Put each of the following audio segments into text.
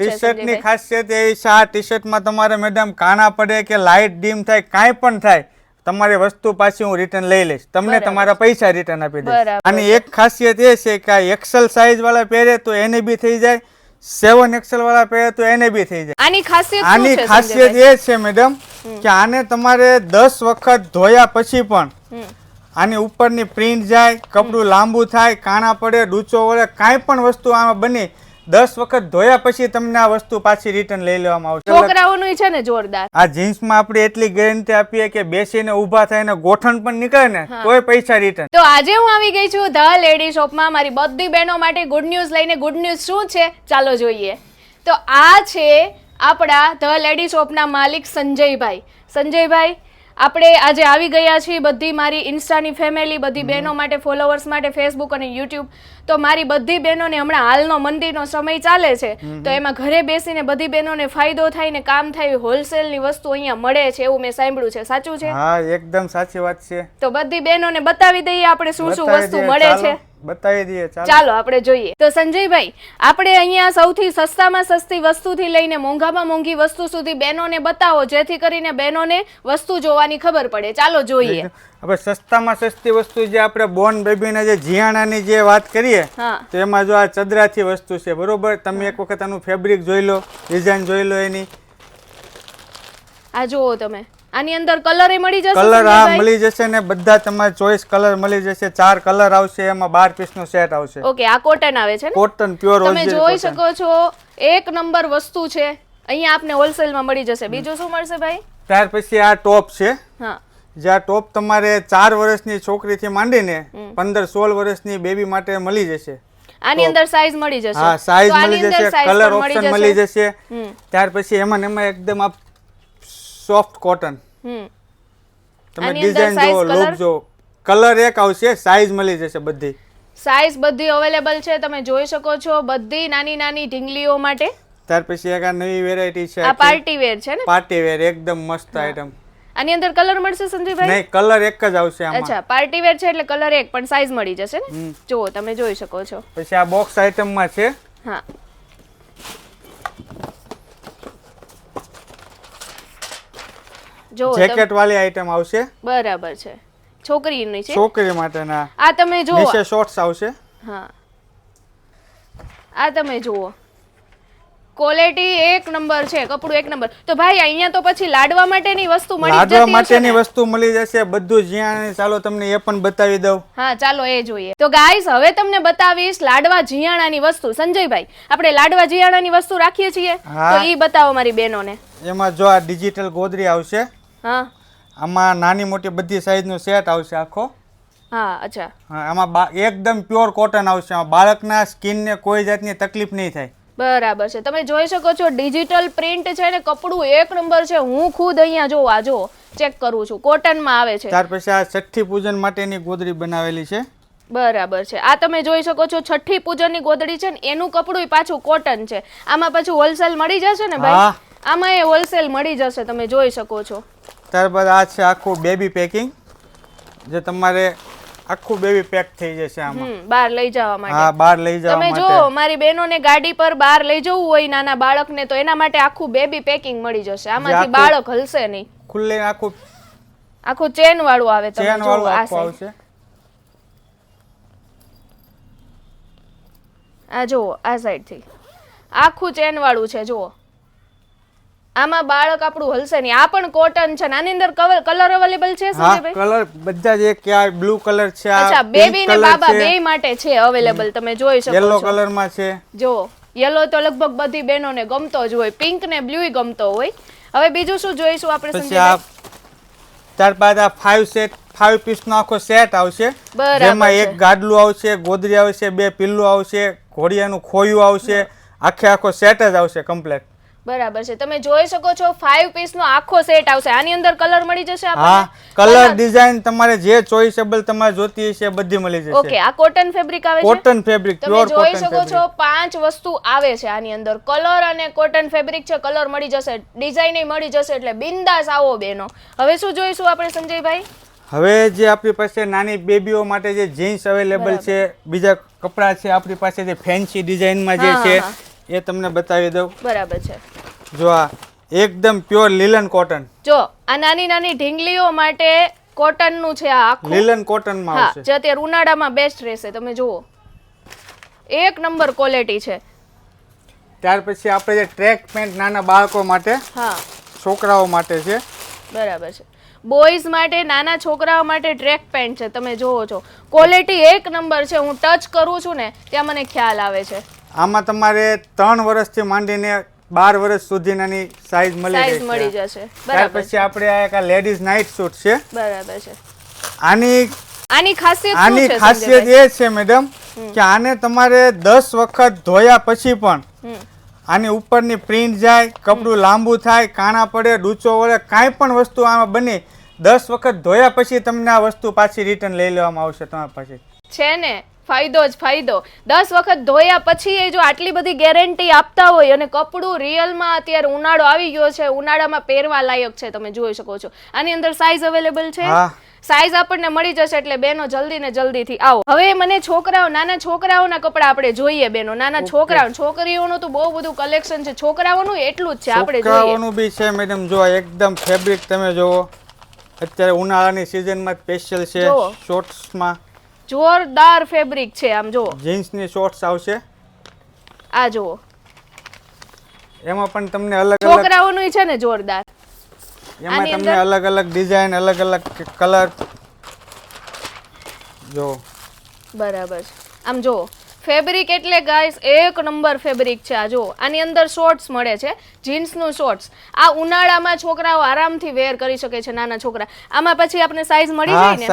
T શર્ટની ખાસિયત એવી છે આ ટી શર્ટમાં તમારે મેડમ કાણા પડે કે લાઇટ ડીમ થાય કાંઈ પણ થાય તમારી વસ્તુ પાછી હું રિટર્ન લઈ લઈશ. તમને તમારા પૈસા રિટર્ન આપી દઈશ. અને એક ખાસિયત એ છે કે આ એક્સેલ સાઇઝ વાળા પહેરે તો એને બી થઈ જાય સેવન એક્સેલ વાળા પહેરે તો એને બી થઈ જાય. આની ખાસિયત આની ખાસિયત એ છે મેડમ કે આને તમારે દસ વખત ધોયા પછી પણ આની ઉપરની પ્રિન્ટ જાય કપડું લાંબુ થાય કાણા પડે ડૂચો વળે કાંઈ પણ વસ્તુ આમાં બની દસ વખત ધોયા પછી તમને આ વસ્તુ પાછી રિટર્ન લઈ લેવામાં આવશે. છોકરાઓનું છે ને જોરદાર. આ જીન્સમાં આપણે એટલી ગેરંટી આપીએ કે બેસીને ઊભા થઈને ગોઠણ પણ નીકળે ને તોય પૈસા રિટર્ન તો આજે હું આવી ગઈ છું ધ લેડી શોપમાં. મારી બધી બહેનો માટે ગુડ ન્યૂઝ લઈને ગુડ ન્યૂઝ શું છે? ચાલો જોઈએ. તો આ છે આપણા ધ લેડી શોપના માલિક સંજયભાઈ. સંજયભાઈ આપણે આજે આવી ગયા છીએ બધી મારી ઇન્સ્ટાની ફેમિલી બધી બહેનો માટે ફોલોવર્સ માટે ફેસબુક અને યુટ્યુબ તો મારી બધી બહેનોને હમણાં હાલનો મંદિરનો સમય ચાલે છે. તો એમાં ઘરે બેસીને બધી બહેનોને ફાયદો થાય ને કામ થાય હોલસેલની વસ્તુ અહીંયા મળે છે એવું મેં સાંભળ્યું છે. સાચું છે? હા એકદમ સાચી વાત છે. તો બધી બહેનોને બતાવી દઈએ આપણે શું શું વસ્તુ મળે છે. બતાવી દઈએ ચાલો. આપણે જોઈએ. તો સંજયભાઈ આપણે અહીંયા સૌથી સસ્તામાં સસ્તી વસ્તુથી લઈને મોંઘામાં મોંઘી વસ્તુ સુધી બહેનોને બતાવો જેથી કરીને બહેનોને વસ્તુ જોવાની ખબર પડે. ચાલો જોઈએ. હવે સસ્તામાં સસ્તી વસ્તુ જે આપણે બોર્ન બેબીના જે જીયાણાની જે વાત કરીએ તો એમાં જો આ ચદરાથી વસ્તુ છે બરોબર? તમે એક વખત આનું ફેબ્રિક જોઈ લો ડિઝાઇન જોઈ લો એની. આ જુઓ તમે. આની અંદર કલર મળી જશે કલર આ મળી જશે ને બધા તમારે ચોઈસ કલર મળી જશે. ચાર કલર આવશે એમાં બાર પીસનો સેટ આવશે. ઓકે આ કોટન આવે છે ને? કોટન પ્યોર તમે જોઈ શકો છો એક નંબર વસ્તુ છે અહીંયા આપને હોલસેલમાં મળી જશે. બીજું શું મળશે ભાઈ? ત્યાર પછી આ ટોપ છે. હા. જ્યાં ટોપ તમારે ચાર વર્ષની છોકરીથી માંડીને પંદર સોળ વર્ષની બેબી માટે મળી જશે. આની અંદર સાઈઝ મળી જશે. હા સાઈઝ મળી જશે કલર ઓપ્શન મળી જશે. ત્યાર પછી એમાં એમાં એકદમ આ સોફ્ટ કોટન. તમે ડિઝાઇન જો લુક જો કલર એક આવશે સાઈઝ મળી જશે બધી. સાઈઝ બધી અવેલેબલ છે તમે જોઈ શકો છો બધી નાની નાની ઢીંગલીઓ માટે. ત્યાર પછી એક આ નવી વેરાયટી છે આ પાર્ટી વેર છે ને? પાર્ટી વેર એકદમ મસ્ત આઈટમ આની અંદર કલર મળશે સંજયભાઈ? નહીં કલર એક જ આવશે આમાં. અચ્છા પાર્ટી વેર છે એટલે કલર એક પણ સાઈઝ મળી જશે ને? જો તમે જોઈ શકો છો. પછી આ બોક્સ આઈટમમાં છે. હા. તમે- જેકેટ વાળી આઈટમ આવશે. બરાબર છે. છોકરીની છે. છોકરી માટેના. આ તમે જુઓ. નીચે શોર્ટ્સ આવશે. હા. આ તમે જુઓ. ક્વોલિટી એક નંબર છે કપડું એક નંબર. તો ભાઈ અહીંયા તો પછી લાડવા માટેની વસ્તુ મળી જ લાડવા માટેની વસ્તુ મળી જશે. બધું જીયાણ ચાલો તમને એ પણ બતાવી દઉં. હા ચાલો એ જોઈએ. તો ગાઈસ હવે તમને બતાવીશ લાડવા જીયાણાની વસ્તુ. સંજયભાઈ આપણે લાડવા જીયાણાની વસ્તુ રાખીએ છીએ? તો ઈ બતાવો મારી બહેનોને. એમાં જો આ ડિજિટલ ગોદરી આવશે. હા. આમાં નાની મોટી બધી સાઈઝનો સેટ આવશે આખો. હા અચ્છા. હા, આમાં બા- એકદમ પ્યોર કોટન આવશે. આમાં બાળકના સ્કિનને કોઈ જાતની તકલીફ નહીં થાય. બરાબર છે. તમે જોઈ શકો છો ડિજિટલ પ્રિન્ટ છે ને કપડું એક નંબર છે. હું ખુદ અહીંયા જો આ જો ચેક કરું છું. કોટનમાં આવે છે. ત્યાર પછી આ છઠ્ઠી પૂજન માટેની ગોદડી બનાવેલી છે. બરાબર છે. આ તમે જોઈ શકો છો છઠ્ઠી પૂજનની ગોદડી છે ને એનું કપડું પાછું કોટન છે. આમાં પાછું હોલસેલ મળી જશે ને ભાઈ? હા. આમાં એ હોલસેલ મળી જશે તમે જોઈ શકો છો. ત્યારબાદ આ છે આખું બેબી પેકિંગ જે તમારે આખું બેબી પેક થઈ જશે આમાં. બહાર લઈ જવા માટે. હા બહાર લઈ જવા તમે જો મારી બહેનોને ગાડી પર બહાર લઈ જવું હોય નાના બાળકને તો એના માટે આખું બેબી પેકિંગ મળી જશે. આમાંથી બાળક હલશે નહીં. ખુલ્લે આખું આખું ચેન વાળું આવે તમે ચેન વાળું આ આખું આવશે. આ જુઓ આ સાઈડથી. આખું ચેન વાળું છે જુઓ. આમાં બાળક આપણું હલશે નહીં. આ પણ કોટન છે ને આની અંદર કલર અવેલેબલ છે સંજયભાઈ કલર બધા જે કે આ બ્લુ કલર છે આ અચ્છા બેબી ને બાબા છે. બે માટે છે અવેલેબલ તમે જોઈ શકો યલો કલરમાં છે. જો યલો તો લગભગ બધી બહેનોને ગમતો જ હોય પિંક ને બ્લુ ગમતો હોય. હવે બીજું શું જોઈશું આપણે પછી આ સંજયભાઈ આ ફાઈવ સેટ ફાઈવ પીસનો આખો સેટ આવશે. જેમાં એક ગાડલું આવશે ગોદરી આવશે બે પિલ્લું આવશે ઘોડિયાનું ખોયું આવશે. આખે આખો સેટ જ આવશે કમ્પ્લેટ બરાબર છે. તમે જોઈ શકો છો 5 પીસ નો આખો સેટ આવશે. આની અંદર કલર મળી જશે આપણને? કલર ડિઝાઇન તમારે જે ચોઇસેબલ તમારે જોતી હશે બધી મળી ઓકે આ કોટન ફેબ્રિક આવે છે? કોટન ફેબ્રિક તમે જોઈ શકો છો પાંચ વસ્તુ આવે છે આની અંદર. કલર અને કોટન ફેબ્રિક છે કલર મળી જશે ડિઝાઇન મળી જશે એટલે બિંદાસ આવો બેનો. હવે શું જોઈશું આપણે સંજયભાઈ? હવે જે આપણી પાસે નાની બેબીઓ માટે જે જીન્સ અવેલેબલ છે બીજા કપડાં છે આપણી પાસે જે ફેન્સી ડિઝાઇનમાં જે છે. એ તમને બતાવી દઉં. બરાબર છે. જો આ એકદમ પ્યોર લીલન કોટન જો આ નાની નાની ઢીંગલીઓ માટે કોટનનું છે આ આખું. લીલન કોટનમાં માં આવશે. જે અત્યારે ઉનાળામાં બેસ્ટ રહેશે તમે જુઓ. એક નંબર ક્વોલિટી છે. ત્યાર પછી આપણે જે ટ્રેક પેન્ટ નાના બાળકો માટે હા. છોકરાઓ માટે છે. બરાબર છે. બોયઝ માટે નાના છોકરાઓ માટે ટ્રેક પેન્ટ છે તમે જોવો છો. ક્વોલિટી એક નંબર છે હું ટચ કરું છું ને ત્યાં મને ખ્યાલ આવે છે. આમાં તમારે ત્રણ વર્ષથી માંડીને બાર વર્ષ સુધીનાની સાઈઝ મળી જાય મળી જશે. ત્યાર પછી આપણે આ એક લેડીઝ નાઇટ સૂટ છે. બરાબર છે. આની આની ખાસિયત આની ખાસિયત એ છે મેડમ કે આને તમારે દસ વખત ધોયા પછી પણ આની ઉપરની પ્રિન્ટ જાય કપડું લાંબુ થાય કાણા પડે ડૂચો વળે કાંઈ પણ વસ્તુ આમાં બની દસ વખત ધોયા પછી તમને આ વસ્તુ પાછી રિટર્ન લઈ લેવામાં આવશે તમારા પાસે. છે ને? ફાયદો જ ફાયદો. દસ વખત ધોયા પછી એ જો આટલી બધી ગેરંટી આપતા હોય અને કપડું રિયલમાં અત્યારે ઉનાળો આવી ગયો છે ઉનાળામાં પહેરવા લાયક છે તમે જોઈ શકો છો. આની અંદર સાઇઝ અવેલેબલ છે? હા. સાઈઝ આપણને મળી જશે એટલે બેનો જલ્દી ને જલ્દીથી આવો. હવે મને છોકરાઓ નાના છોકરાઓના કપડા આપણે જોઈએ બેનો. નાના છોકરાઓ છોકરીઓનું તો બહુ બધું કલેક્શન છે. છોકરાઓનું એટલું જ છે આપણે છોકરાઓનું બી છે મેડમ જો એકદમ ફેબ્રિક તમે જોવો અત્યારે ઉનાળાની સિઝનમાં સ્પેશિયલ છે. શોર્ટ્સમાં જોરદાર ફેબ્રિક છે આમ જુઓ. જીન્સની શોર્ટ્સ આવશે. આ જુઓ. એમાં પણ તમને અલગ અલગ છોકરાઓનું છે ને જોરદાર. એમાં તમને અલગ અલગ ડિઝાઇન અલગ અલગ કલર જો. બરાબર. આમ જુઓ. ફેબ્રિક એટલે ગાઈસ એક નંબર ફેબ્રિક છે આ જો આની અંદર શોર્ટ્સ મળે છે જીન્સનું શોર્ટ્સ આ ઉનાળામાં છોકરાઓ આરામથી વેર કરી શકે છે નાના છોકરા. આમાં પછી આપણે સાઈઝ મળી જાય ને.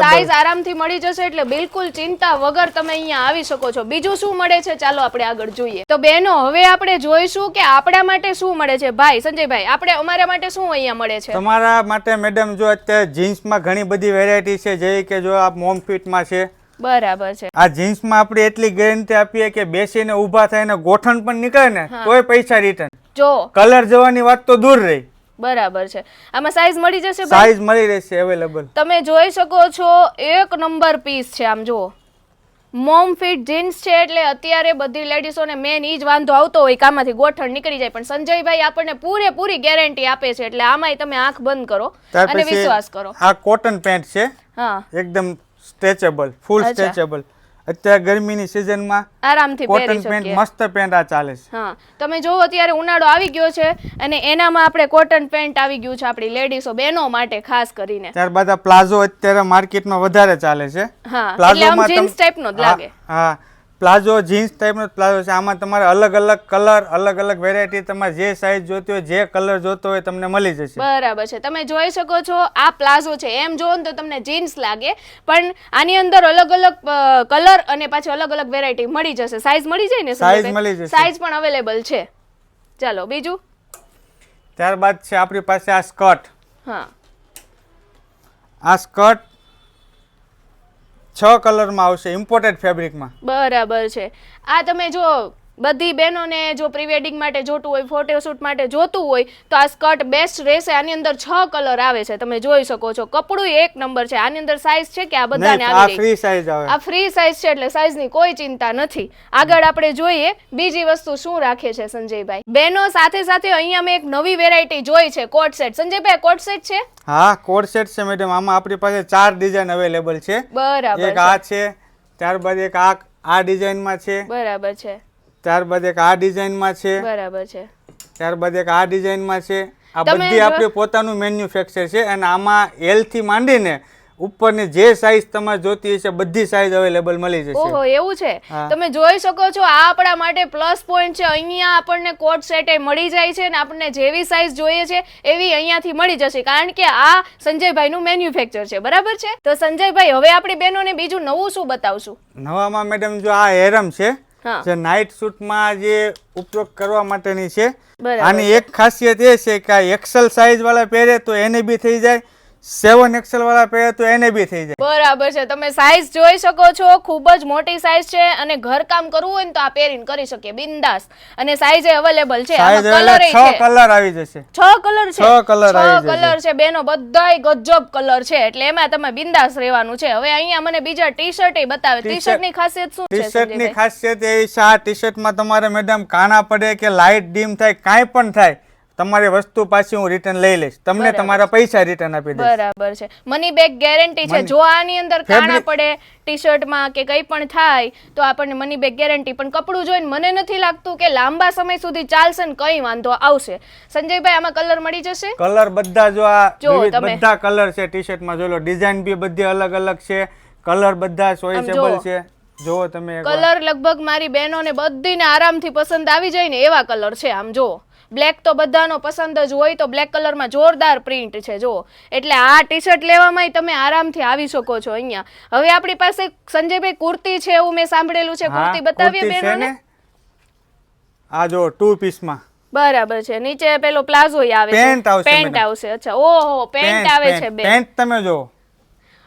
સાઈઝ આરામથી મળી જશે એટલે બિલકુલ ચિંતા વગર તમે અહીંયા આવી શકો છો. બીજું શું મળે છે ચાલો આપણે આગળ જોઈએ. તો બેનો હવે આપણે જોઈશું કે આપણા માટે શું મળે છે. ભાઈ સંજયભાઈ આપણે અમારા માટે શું અહીંયા મળે છે? તમારા માટે મેડમ જો અત્યારે જીન્સમાં ઘણી બધી વેરાયટી છે જેવી કે જો આ મોમ ફિટમાં છે બરાબર છે. આ જીન્સમાં આપણે એટલી ગેરંટી આપીએ કે બેસીને ઊભા થઈને ગોઠણ પણ નીકળે ને તોય પૈસા રિટર્ન જો. કલર જવાની વાત તો દૂર રહી. બરાબર છે. આમાં સાઈઝ મળી જશે સાઈઝ મળી રહેશે અવેલેબલ તમે જોઈ શકો છો એક નંબર પીસ છે આમ જુઓ. મોમ ફિટ જીન્સ છે એટલે અત્યારે બધી લેડીઝોને મેન ઈ જ વાંધો આવતો હોય કામાંથી ગોઠણ નીકળી જાય. પણ સંજયભાઈ આપણને પૂરેપૂરી ગેરંટી આપે છે એટલે આમાંય તમે આંખ બંધ કરો અને વિશ્વાસ કરો. આ કોટન પેન્ટ છે. હા. એકદમ સ્ટ્રેચેબલ ફૂલ. સ્ટ્રેચેબલ અત્યારે ગરમીની સિઝનમાં આરામથી કોટન પેન્ટ મસ્ત પેન્ટ આ ચાલે છે. હા. તમે જોવો અત્યારે ઉનાળો આવી ગયો છે અને એનામાં આપણે કોટન પેન્ટ આવી ગયું છે આપણી લેડીઝો બહેનો માટે ખાસ કરીને. ત્યારબાદ આ પ્લાઝો અત્યારે માર્કેટમાં વધારે ચાલે છે. હા પ્લાઝોમાં જીન્સ ટાઈપનો જ લાગે. હા. પ્લાઝો જીન્સ ટાઈપનો પ્લાઝો છે. આમાં તમારે અલગ અલગ કલર અલગ અલગ વેરાયટી તમારે જે સાઈઝ જોતી હોય જે કલર જોતો હોય તમને મળી જશે. બરાબર છે. તમે જોઈ શકો છો આ પ્લાઝો છે. એમ જો તો તમને જીન્સ લાગે પણ આની અંદર અલગ અલગ કલર અને પાછી અલગ અલગ વેરાયટી મળી જશે. સાઈઝ મળી જાય ને સાઈઝ મળી જશે. સાઈઝ પણ અવેલેબલ છે. ચાલો બીજું? ત્યારબાદ છે આપણી પાસે આ સ્કર્ટ હા. આ સ્કર્ટ છ કલરમાં આવશે ઇમ્પોર્ટેડ ફેબ્રિકમાં બરાબર છે. આ તમે જો બધી બહેનોને જો પ્રિવેડિંગ માટે જોતું હોય ફોટોશૂટ માટે જોતું હોય તો આ સ્કર્ટ બેસ્ટ રહેશે. આની અંદર છ કલર આવે છે. તમે જોઈ શકો છો. કપડું એક નંબર છે. આની અંદર સાઈઝ છે કે આ બધાને આ આવી ફ્રી સાઈઝ આવે. આ ફ્રી સાઈઝ છે એટલે સાઈઝની કોઈ ચિંતા નથી. આગળ આપણે જોઈએ બીજી વસ્તુ શું રાખે છે સંજયભાઈ. બેનો સાથે સાથે અહીંયા મેં એક નવી વેરાયટી જોઈ છે કોટ સેટ સંજયભાઈ કોટ સેટ છે? હા કોટ સેટ છે મેડમ આમાં આપણી પાસે ચાર ડિઝાઇન અવેલેબલ છે. બરાબર એક આ છે ત્યારબાદ એક આ આ ડિઝાઇનમાં છે. બરાબર છે. ત્યારબાદ એક આ ડિઝાઇનમાં છે. બરાબર છે. ત્યારબાદ એક આ ડિઝાઇનમાં છે. આ બધી આપણે પોતાનું મેન્યુફેક્ચર છે અને આમાં એલથી માંડીને ઉપરની જે સાઈઝ તમારે જોતી હશે બધી સાઈઝ અવેલેબલ મળી ઓહો જશે એવું છે? તમે જોઈ શકો છો આ આપણા માટે પ્લસ પોઈન્ટ છે. અહીંયા આપણને કોટ સેટ મળી જાય છે અને આપણને જેવી સાઈઝ જોઈએ છે એવી અહીંયાથી મળી જશે. કારણ કે આ સંજયભાઈનું મેન્યુફેક્ચર છે. બરાબર છે? તો સંજયભાઈ હવે આપણી બહેનોને બીજું નવું શું બતાવશું? નવામાં મેડમ જો આ હેરમ છે જે નાઇટ સૂટમાં જે ઉપયોગ કરવા માટેની છે. આની એક ખાસિયત એ છે કે આ એક્સેલ સાઇઝ વાળા પહેરે તો એને બી થઈ જાય. સેવન એક્સેલ વાળા પહેરે તો એને બી થઈ જાય. બરાબર છે. તમે સાઈઝ જોઈ શકો છો. ખૂબ જ મોટી સાઈઝ છે અને ઘરકામ કરવું હોય ને તો આ પહેરીને કરી શકીએ. બિંદાસ. અને સાઈઝ અવેલેબલ છે. કલર છ કલર આવી જશે. છ કલર છે. છ કલર આવી જશે. કલર છે. બેનો બધાય ગજબ કલર છે. એટલે એમાં તમે બિંદાસ રહેવાનું છે. હવે અહીંયા મને બીજા ટી શર્ટ બતાવે. ટી શર્ટની ખાસિયત શું ટી-શર્ટની? ખાસિયત એ છે આ ટી શર્ટમાં તમારે મેડમ કાના પડે કે લાઇટ ડીમ થાય કાંઈ પણ થાય. તમારી વસ્તુ પાછી હું રિટર્ન લઈ લઈશ. તમને તમારા પૈસા રિટર્ન આપી દઈશ. બરાબર છે. મની બેક ગેરંટી છે. જો આની અંદર કાણા પડે ટી શર્ટમાં કે કંઈ પણ થાય તો આપણને મની બેગ ગેરંટી પણ કપડું જોઈને મને નથી લાગતું કે લાંબા સમય સુધી ચાલશે ને કઈ વાંધો આવશે. સંજયભાઈ આમાં કલર મળી જશે? કલર બધા જો આ તમે. બધા કલર છે. ટી શર્ટમાં જોઈ લો ડિઝાઇન બી બધી અલગ અલગ છે. કલર બધા ચોઇસેબલ છે. જો તમે કલર લગભગ મારી બહેનોને બધીને આરામથી પસંદ આવી જાય ને એવા કલર છે આમ જો. બ્લેક તો બધાનો પસંદ જ હોય તો બ્લેક કલરમાં જોરદાર પ્રિન્ટ છે જો એટલે આ ટી શર્ટ લેવામાં તમે આરામથી આવી શકો છો અહીંયા. હવે આપણી પાસે સંજયભાઈ કુર્તી છે એવું મેં સાંભળેલું છે. કુર્તી બતાવીએ કુર્તી છે બહેનોને ને? આ જો ટુ પીસમાં બરાબર છે. નીચે પેલો પ્લાઝો આવે છે. પેન્ટ આવશે પેન્ટ. આવશે. અચ્છા ઓહો પેન્ટ આવે છે બે પેન્ટ તમે જો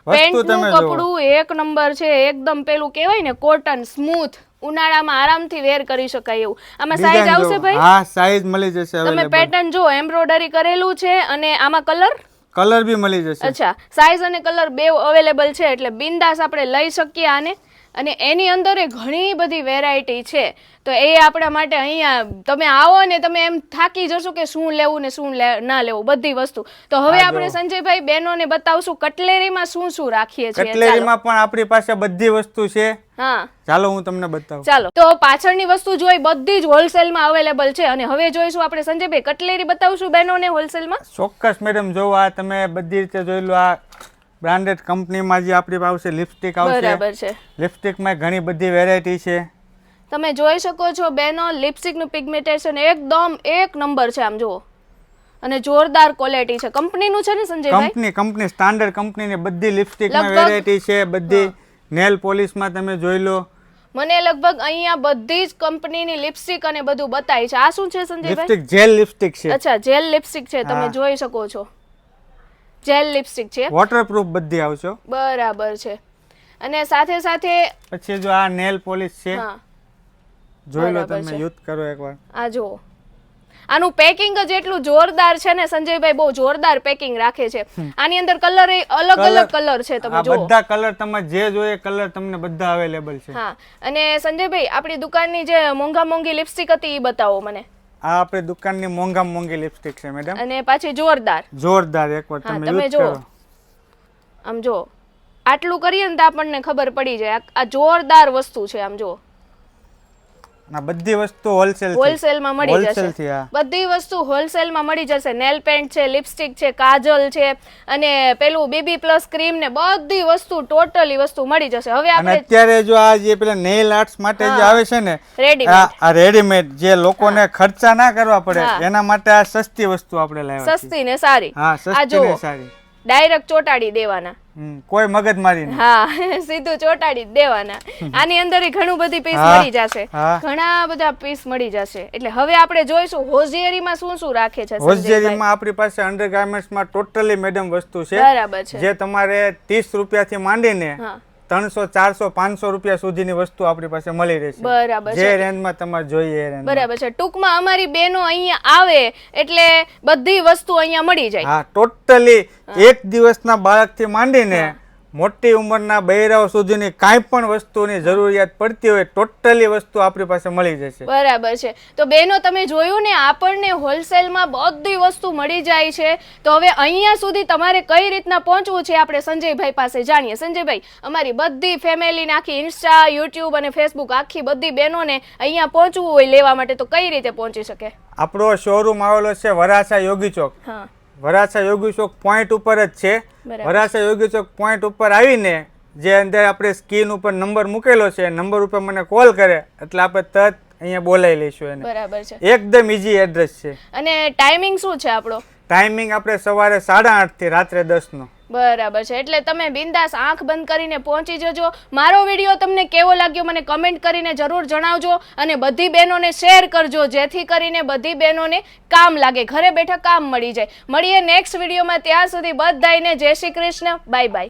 પેન્ટ પેન્ટનું કપડું એક નંબર છે. એકદમ પેલું કહેવાય ને કોટન સ્મૂથ ઉનાળામાં આરામથી વેર કરી શકાય એવું. આમાં સાઈઝ આવશે ભાઈ? હા સાઈઝ મળી જશે તમે પેટર્ન જો એમ્બ્રોઇડરી કરેલું છે અને આમાં કલર કલર બી મળી જશે. અચ્છા સાઈઝ અને કલર બે અવેલેબલ છે એટલે બિંદાસ આપણે લઈ શકીએ આને. અને એની અંદર એ ઘણી બધી વેરાયટી છે. તો એ આપણા માટે અહીંયા તમે આવો ને તમે એમ થાકી જશો કે શું લેવું ને શું ના લેવું બધી વસ્તુ. તો હવે આપણે સંજયભાઈ સંજયભાઈ બહેનોને બતાવશું કટલેરીમાં શું શું રાખીએ છીએ. કટલેરીમાં પણ આપણી પાસે બધી વસ્તુ છે. હા. ચાલો હું તમને બતાવું. ચાલો. તો પાછળની વસ્તુ જોઈ બધી જ હોલસેલમાં અવેલેબલ છે અને હવે જોઈશું આપણે સંજયભાઈ કટલેરી બતાવશું બહેનોને હોલસેલમાં. ચોક્કસ મેડમ જો આ તમે બધી રીતે જોઈ લો આ બ્રાન્ડેડ કંપનીમાં જે આપણી પાસે લિપસ્ટિક આવશે. બરાબર છે. લિપસ્ટિકમાં ઘણી બધી વેરાયટી છે. તમે જોઈ શકો છો બેનો લિપસ્ટિકનું પિગમેન્ટેશન એકદમ એક નંબર છે આમ જુઓ. અને જોરદાર ક્વોલિટી છે. કંપનીનું છે ને સંજયભાઈ? કંપની કંપની સ્ટાન્ડર્ડ કંપનીની બધી લિપસ્ટિકમાં વેરાયટી છે બધી નેલ પોલિશમાં તમે જોઈ લો. મને લગભગ અહીંયા બધી જ કંપનીની લિપસ્ટિક અને બધું બતાય છે. આ શું છે સંજયભાઈ? લિપસ્ટિક જેલ લિપસ્ટિક છે. અચ્છા જેલ લિપસ્ટિક છે. તમે જોઈ શકો છો. જેલ લિપસ્ટિક છે. વોટરપ્રૂફ બધી આવશે બરાબર છે. અને સાથે સાથે પછી જો આ નેલ પોલિશ છે. હા. જોઈ લો તમે યુઝ કરો એકવાર. આ જુઓ. આનું પેકિંગ જ એટલું જોરદાર છે ને સંજયભાઈ બહુ જોરદાર પેકિંગ રાખે છે. આની અંદર કલર અલગ અલગ કલર છે તમે જો જુઓ. બધા કલર તમે જે જોઈએ કલર તમને બધા અવેલેબલ છે. હા. અને સંજયભાઈ આપણી દુકાનની જે મોંઘા મોંઘી લિપસ્ટિક હતી એ બતાવો મને. આ આપણી દુકાનની મોંઘા મોંઘી લિપસ્ટિક છે મેડમ અને પાછી જોરદાર. જોરદાર એકવાર તમે તમે જો. આમ જો આટલું કરીએ ને તો આપણને ખબર પડી જાય. આ- આ જોરદાર વસ્તુ છે આમ જો. આ બધી વસ્તુ હોલસેલ હોલસેલમાં મળી જશે. બધી વસ્તુ હોલસેલમાં મળી જશે. નેલ પેન્ટ છે લિપસ્ટિક છે કાજલ છે અને પેલું બીબી પ્લસ ક્રીમ ને બધી વસ્તુ ટોટલી વસ્તુ મળી જશે. હવે આપણે અત્યારે જો આ જે પેલા નેલ આર્ટ્સ માટે જે આવે છે ને રેડીમેડ આ આ રેડીમેડ જે લોકોને ખર્ચા ના કરવા પડે એના માટે આ સસ્તી વસ્તુ આપણે લાવ્યા સસ્તી ને સારી. હા સસ્તી ને સારી. ડાયરેક્ટ ચોટાડી દેવાના. કોઈ મગજ મારી હા સીધું ચોટાડી દેવાના. આની અંદર ઘણું બધી પીસ મળી જશે. ઘણા બધા પીસ મળી જશે. એટલે હવે આપણે જોઈશું હોશિયારીમાં શું શું રાખે છે? હોશિયારીમાં આપણી પાસે અંડરગાર્મેન્ટ્સમાં ટોટલી મેડમ વસ્તુ છે. બરાબર છે. જે તમારે ત્રીસ રૂપિયાથી માંડીને હા. ત્રણસો ચારસો પાંચસો રૂપિયા સુધીની વસ્તુ આપણી પાસે મળી રહેશે. બરાબર જે રેન્જમાં તમારે જોઈએ એ રેન્જ બરાબર છે. ટૂંકમાં અમારી બેનો અહીંયા આવે એટલે બધી વસ્તુ અહીંયા મળી જાય. હા ટોટલી એક દિવસના બાળકથી માંડીને મોટી ઉંમરના બૈરાઓ સુધીની કાંઈ પણ વસ્તુની જરૂરિયાત પડતી હોય ટોટલી વસ્તુ આપણી પાસે મળી જશે. બરાબર છે. તો બેનો તમે જોયું ને આપણને હોલસેલમાં બધી વસ્તુ મળી જાય છે. તો હવે અહીંયા સુધી તમારે કઈ રીતના પહોંચવું છે આપણે સંજયભાઈ પાસે જાણીએ. સંજયભાઈ અમારી બધી ફેમિલીને આખી ઇન્સ્ટા યુટ્યુબ અને ફેસબુક આખી બધી બહેનોને અહીંયા પહોંચવું હોય લેવા માટે તો કઈ રીતે પહોંચી શકે? આપણો શોરૂમ આવેલો છે વરાછા યોગી ચોક. હા. વરાછા યોગી ચોક પોઈન્ટ ઉપર જ છે. વરાછા યોગી ચોક પોઈન્ટ ઉપર આવીને જે અંદર આપણે સ્કીન ઉપર નંબર મૂકેલો છે નંબર ઉપર મને કોલ કરે એટલે આપણે તરત અહીંયા બોલાવી લઈશું એને. બરાબર છે. એકદમ ઈઝી એડ્રેસ છે. અને ટાઈમિંગ શું છે આપણો? ટાઈમિંગ આપણે સવારે સાડા આઠથી રાત્રે દસનો. બરાબર છે. એટલે તમે બિંદાસ આંખ બંધ કરીને પહોંચી જજો. મારો વીડિયો તમને કેવો લાગ્યો મને કમેન્ટ કરીને જરૂર જણાવજો અને બધી બહેનોને શેર કરજો, જેથી કરીને બધી બહેનોને કામ લાગે. ઘરે બેઠા કામ મળી જાય. મળીએ નેક્સ્ટ વિડીયોમાં. ત્યાં સુધી બધાને જય શ્રી કૃષ્ણ. Bye bye